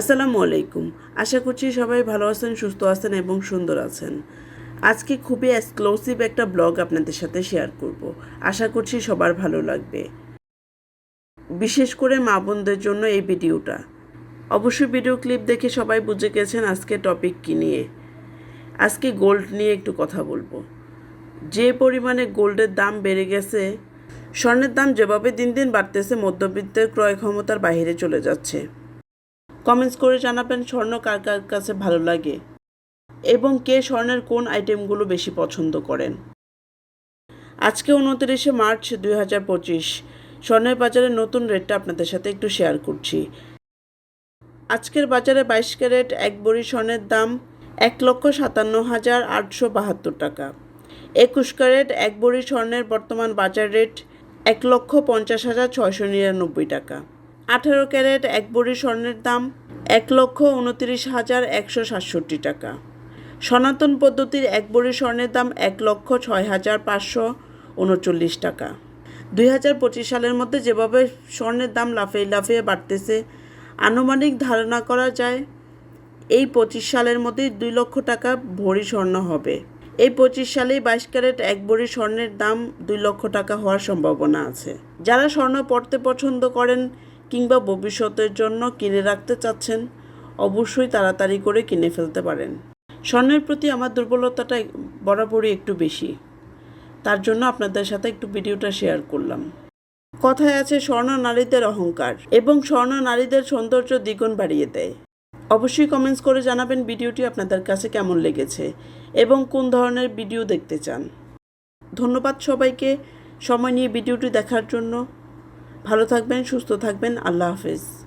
আসসালামু আলাইকুম। আশা করছি সবাই ভালো আছেন, সুস্থ আছেন এবং সুন্দর আছেন। আজকে খুবই এক্সক্লুসিভ একটা ব্লগ আপনাদের সাথে শেয়ার করব। আশা করছি সবার ভালো লাগবে। বিশেষ করে মা বোনদের জন্য এই ভিডিওটা। অবশ্যই ভিডিও ক্লিপ দেখে সবাই বুঝে গেছেন আজকে টপিক কী নিয়ে। আজকে গোল্ড নিয়ে একটু কথা বলব। যে পরিমাণে গোল্ডের দাম বেড়ে গেছে, স্বর্ণের দাম যেভাবে দিন দিন বাড়তেছে, মধ্যবিত্তের ক্রয় ক্ষমতার বাইরে চলে যাচ্ছে। কমেন্টস করে জানাবেন স্বর্ণ কার কার কাছে ভালো লাগে এবং কে স্বর্ণের কোন আইটেমগুলো বেশি পছন্দ করেন। আজকে উনত্রিশে মার্চ দুই হাজার পঁচিশ, স্বর্ণের বাজারে নতুন রেটটা আপনাদের সাথে একটু শেয়ার করছি। আজকের বাজারে বাইশ ক্যারেট, এক বড়ি স্বর্ণের দাম এক লক্ষ সাতান্ন হাজার আটশো বাহাত্তর টাকা। একুশ ক্যারেট, এক বড়ি স্বর্ণের বর্তমান বাজার রেট এক লক্ষ পঞ্চাশ হাজার ছয়শো নিরানব্বই টাকা। আঠারো ক্যারেট, এক বড়ি স্বর্ণের দাম এক লক্ষ উনত্রিশ হাজার একশো সাতষট্টি টাকা। সনাতন পদ্ধতির এক বড়ি স্বর্ণের দাম এক লক্ষ ছয় হাজার পাঁচশো উনচল্লিশ টাকা। দুই হাজার পঁচিশ সালের মধ্যে যেভাবে স্বর্ণের দাম লাফিয়ে লাফিয়ে বাড়তেছে, আনুমানিক ধারণা করা যায় এই পঁচিশ সালের মধ্যেই দুই লক্ষ টাকা ভরি স্বর্ণ হবে। এই পঁচিশ সালেই বাইশ ক্যারেট এক ভরি স্বর্ণের দাম দুই লক্ষ টাকা হওয়ার সম্ভাবনা আছে। যারা স্বর্ণ পড়তে পছন্দ করেন কিংবা ভবিষ্যতের জন্য কিনে রাখতে চাচ্ছেন, অবশ্যই তাড়াতাড়ি করে কিনে ফেলতে পারেন। স্বর্ণের প্রতি আমার দুর্বলতাটা বরাবরই একটু বেশি। তার জন্য আপনাদের সাথে একটু ভিডিওটা শেয়ার করলাম। কথায় আছে, স্বর্ণ নারীদের অহংকার এবং স্বর্ণ নারীদের সৌন্দর্য দ্বিগুণ বাড়িয়ে দেয়। অবশ্যই কমেন্টস করে জানাবেন ভিডিওটি আপনাদের কাছে কেমন লেগেছে এবং কোন ধরনের ভিডিও দেখতে চান। ধন্যবাদ সবাইকে। সময় নিয়ে ভিডিওটি দেখার জন্য ভালো থাকবেন সুস্থ থাকবেন আল্লাহ হাফেজ।